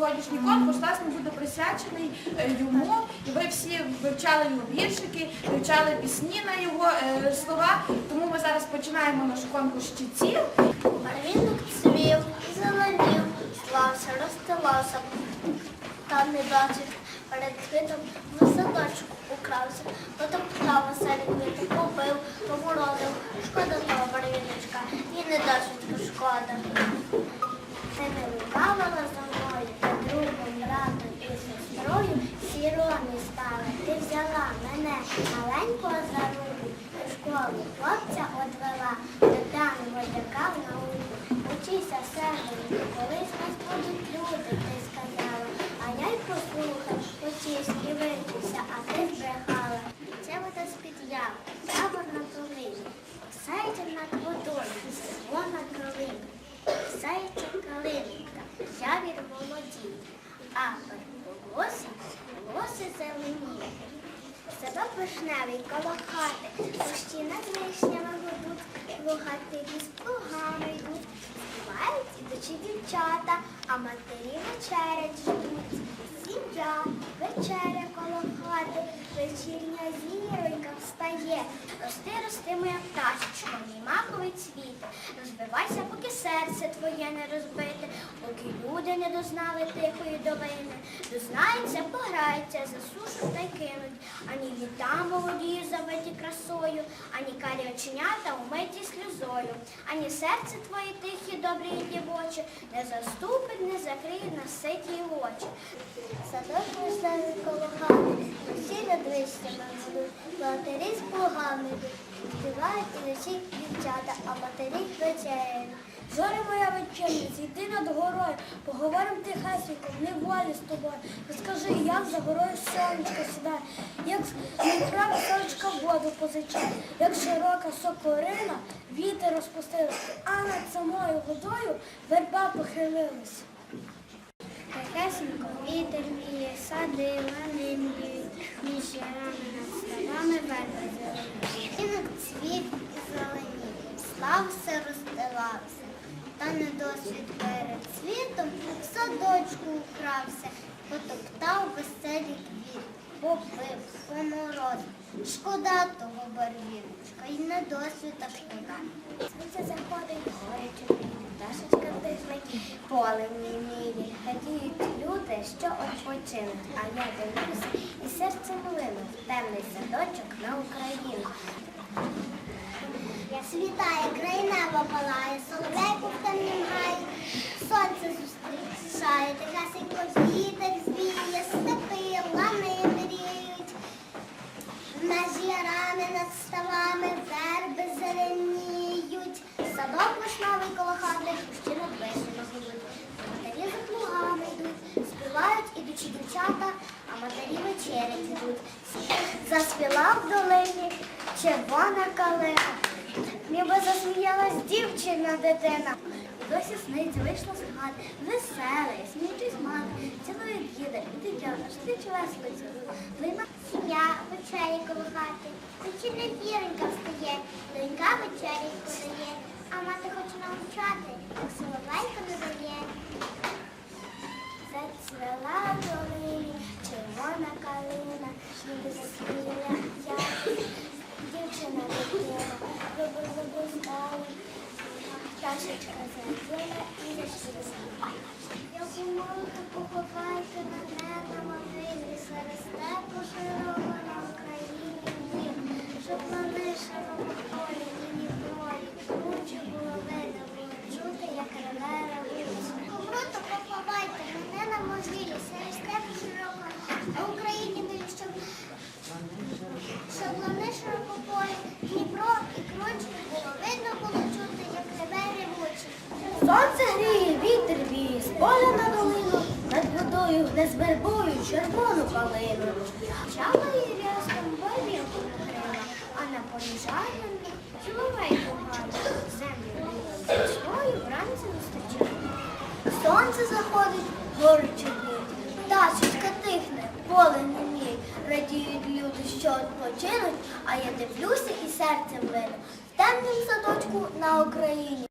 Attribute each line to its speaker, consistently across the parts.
Speaker 1: сьогоднішній конкурс власне буде присвячений е, йому. І ви всі вивчали його віршики, вивчали пісні на його е, слова. Тому ми зараз починаємо наш конкурс чітців.
Speaker 2: Барвінок цвів, зеленів, слався, розстилався, та не бачив перед квітом в садочку укрався, потоптав веселі квіти, побив, поморозив, шкода того барвіночка, і не досить шкода. Не лукавила за мною, та другом, братом і сестрою сіроні стала. Ти взяла мене маленького за руку, у школу хлопця одвела, дитину водяка в науку. Учися серденько, колись нас будуть люди, ти сказала. А я й послухав, учись і вивчився, а ти збрехала. Це вода з-під яв, табор на долині, Сайчик над водою, село над долиною. Сайчик калинка, явір молоді, а при волосся зеленіє. зелені. Садок вишневий коло хати, над вишнями гудуть, лугати з плугами йдуть. Співають ідучі дівчата, а матері вечерять ждуть. Сім'я, вечеря коло хати, вечірня зіронька встає. Рости, рости, моя пташечка, мій маковий цвіт. Розбивайся, поки серце твоє не розбите, поки люди не дознали тихої долини. дознається, пограються, засушуть та й кинуть. Ані літа молоді красою, ані карі оченята умиті сльозою, ані серце твої тихі, добрі і дівочі, не заступить, не закриє на ситі очі. Садок вишневий коло хати, усі над вишнями будуть, матері з плугами. Співають і ночі дівчата, а матері вечеряють.
Speaker 3: Зоря моя вечерниця, йди над горою, поговорим тихесенько, в неволі з тобою. Розкажи, як за горою сонечко сідає, як неправа сонечка воду позичає, як широка сокорина, вітер розпустилась, а над самою водою верба похилилась.
Speaker 2: Тихесенько вітер віє, сади, лани мріють, між ярами над ставами верби зелені. Кинук цвіт зеленів, слав все розстилався, та недосвід перед світом в садочку укрався, потоптав веселі квіти, побив, поморозив. Шкода того барвіночка, і недосвіта шкода. Сонце заходить, чорніє, пташечка тихне, поле міліє, гадіють люди, що відпочинуть, а я дивлюся, і серце млину, темний садочок на Україну. Світає, країна попалає, палає, соловейку в темнім сонце зустрічає, тихесенько вітер звіє, степи, лани мріють. Меж ярами над ставами верби зеленіють. Садок вишневий коло хати, кущі над вишнями гудуть. Матері за плугами йдуть, співають ідучі дівчата, а матері вечерять йдуть. Заспіла в долині червона калина, ніби засміялась дівчина дитина. Досі сниться вийшла з хати, весела, і сміючись мати, цілує діда і ти весело цілує. Плина сім'я вечері коло хати, вечірня віронька встає, донька вечері подає, а мати хоче навчати, так соловейка не дає. Зацвела долині червона калина, ніби засміяла я. Дівчина дитина, добре забустала, Пташечка заділа і зачтила. Яку молоду поховайте мене на могилі, серед степу на Україні щоб на вишеному полі мені полі, кучу було видно, було чути, як реве поховайте мене на могилі, серед степу на Україні щоб щоб широкополі, Дніпро і кручі було видно, було чути, як реве ревучі.
Speaker 3: Сонце гріє, вітер віє, з поля на долину, над водою гне з вербою червону калину.
Speaker 2: Чала і рязком барвінку накрила, а на поліжання чоловіку гарно, землю свою вранці зустрічає. Сонце заходить, гори чорніють, пташечка тихне, поле неміє, радіють люди, що відпочинуть, а я дивлюся і серцем вину. темнім садочку на Україні.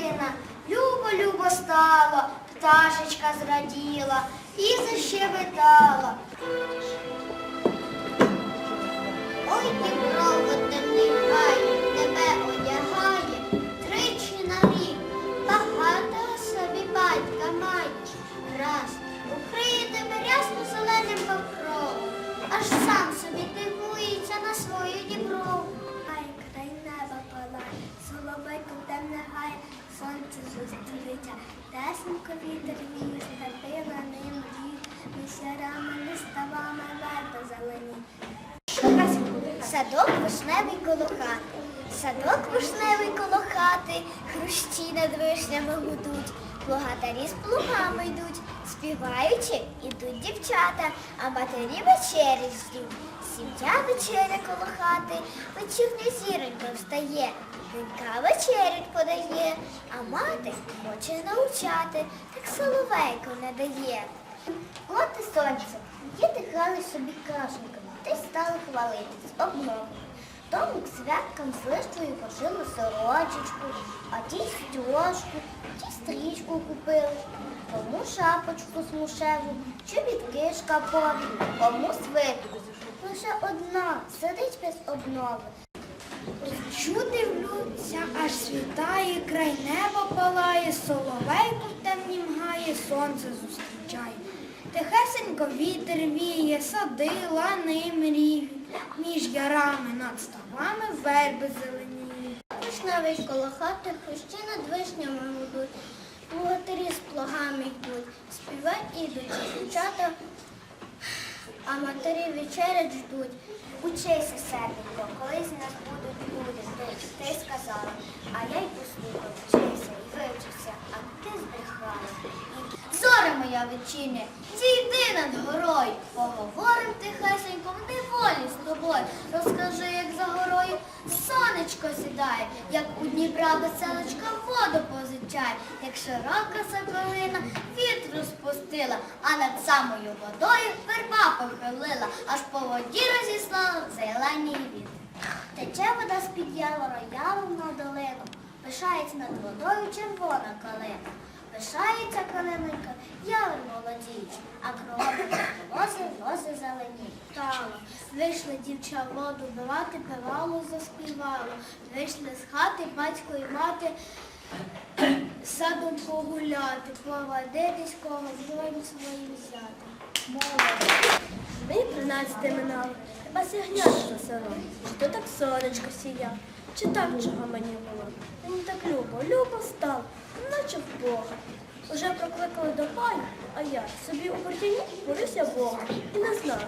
Speaker 2: Дівчина. Любо, любо стало, пташечка зраділа і защебетала. Ой, Діброво, темний гай, тебе хрущі над вишнями гудуть, плугатарі з плугами йдуть, співаючи, ідуть дівчата, а матері вечері ждуть. Сім'я вечеря коло хати, вечірня зіронька встає, донька вечерять подає, а мати хоче навчати, так соловейко не дає. От і сонце, діти грали собі крашенками, та й стали хвалитись обнову. Тому к святкам з листвою пошили сорочечку, а ті стяжку, ті стрічку купили, кому шапочку смушеву, чобітки шкапові, кому свитку. Лише одна сидить без обнови.
Speaker 3: Чу дивлюся, аж світає, край неба палає, соловейко в темнім гає, сонце зустрічає. Тихесенько вітер віє, сади, лани мріють, між ярами над ставами верби зеленіють.
Speaker 2: Вишневий коло хати, хрущі над вишнями гудуть, богатирі з плугами йдуть, співать ідуть дівчата, а матері вечерять ждуть. Учися, серденько, колись нас будуть люди. Ти, сказала, а я й послухав, вчися і вивчився, а ти збрехала. Зоре моя вечірня, зійди над горою, поговорим тихесенько в неволі з тобою. Розкажи, сонечко сідає, як у Дніпра веселочка воду позичає, як широка соколина вітру спустила, а над самою водою верба похилила, аж по воді розіслала зелені вітер. Тече вода з-під явора яром на долину, пишається над водою червона калина. Пишається калинонька, явор молодіють, а крові лози, лози зелені. Тало. Вийшла дівча воду бивати, пивало, заспівало. Вийшли з хати батько і мати садом погуляти, повадитись когось своїм своїм взяти. Молодець.
Speaker 3: Ми дванадцяти минало. Хіба сягнята за селом? Чи то так сонечко сія? Чи так чого мені було? Мені так любо, любо стало, наче в Бога. Уже прокликали до паю, а я собі у портіні молився Богу і не знаю,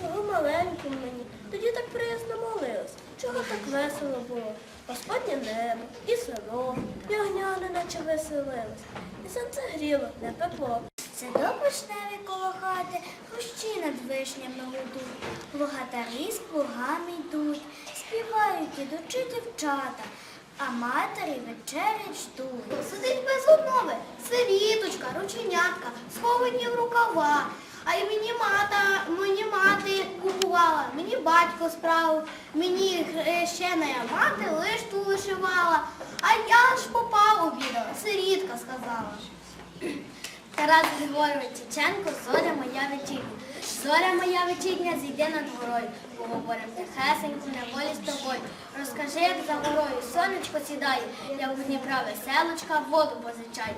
Speaker 3: чого маленьким мені. Тоді так приязно молилась, чого так весело було. Господнє небо, і село, і огняни наче веселились, і сонце гріло, не пекло.
Speaker 2: Садок вишневий коло хати, кущі над вишнями гудуть, плугатарі з плугами йдуть, співають ідучи дівчата, а матері вечерять ждуть. Сидить без однови, сиріточка, рученятка, сховані в рукава. А й мені мата, мені мати купувала, мені батько справив, мені хрещена мати лишту вишивала, а я ж попав обідала, сирітка сказала. Тарас Григорович Чеченко, зоря моя вечірня. Зоря моя вечірня, зійди над горою. Поговорим тихесенько, на волі з тобою. Розкажи, як за горою сонечко сідає, як у Дніпра веселочка воду позичає.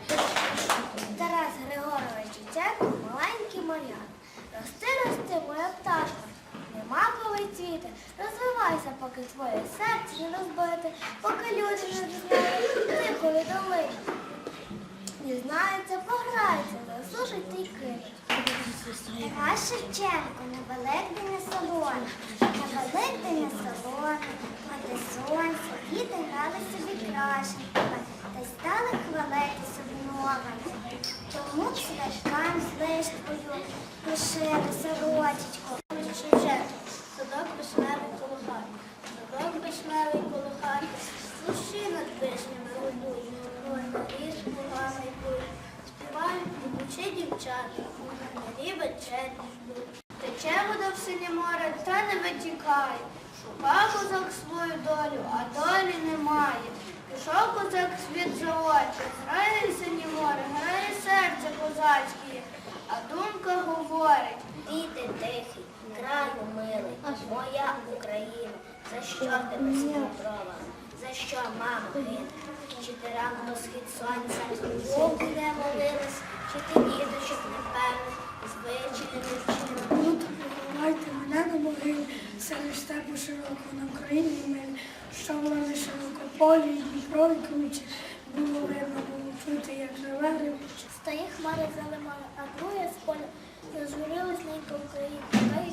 Speaker 2: Тарас Григорович Чеченко, маленький моряк. Рости, рости, моя пташка. Нема коли цвіти, розвивайся, поки твоє серце не розбите, поки люди не дізнають, тихо віддали. Дізнається, пограється, засушить й кинуть. Тарас Шевченко на Великдень салон, на Великдень салон, проти сонця, діти грали собі крашенками, та й стали хвалитися новими. Тому б святкам з лиштвою лишили сорочечко. Шевченко, садок вишневий коло садок вишневий коло хати, над вишнями гудуть, різ плугами йдуть. Співають дівчата, на вечерні ждуть. Тече вода в синє море, та не витікає. Шукав козак свою долю, а долі немає. Пішов козак світ за очі, грає синє море, грає серце козацьке, а думка говорить. Діти тихі, краю милий, моя Україна, за що тебе скодрова, за що мама гине? Чи ти рано схід сонця, Богу не молилась, ти дідочок непевних, звичаї не вчинила?
Speaker 3: То поховайте мене на могилі, серед степу широко на Україні милі, що вона широкополі і Дніпро і круче. Було видно, було чути, як живе рибуче.
Speaker 2: Стої хмари залимали, а друге з поля зажурилась ненька Україна, та й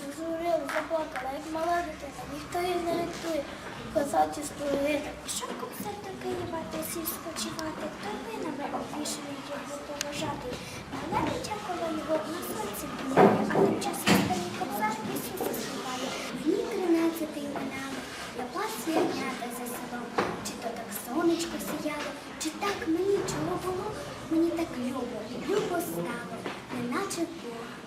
Speaker 2: зажурила, заплакала, як мала дитина, ніхто її не рятує, казаті столи. Пішов концерт до Києва, та сів спочивати, Торбинами обвішаний його поважати. Але дитя коло його на сонці а тим часом старі кобзар Ісуса співає. Мені тринадцятий минали, я власне янята за селом. Чи то так сонечко сіяло, чи так мені чого було, мені так любо, любо стало, неначе Бога.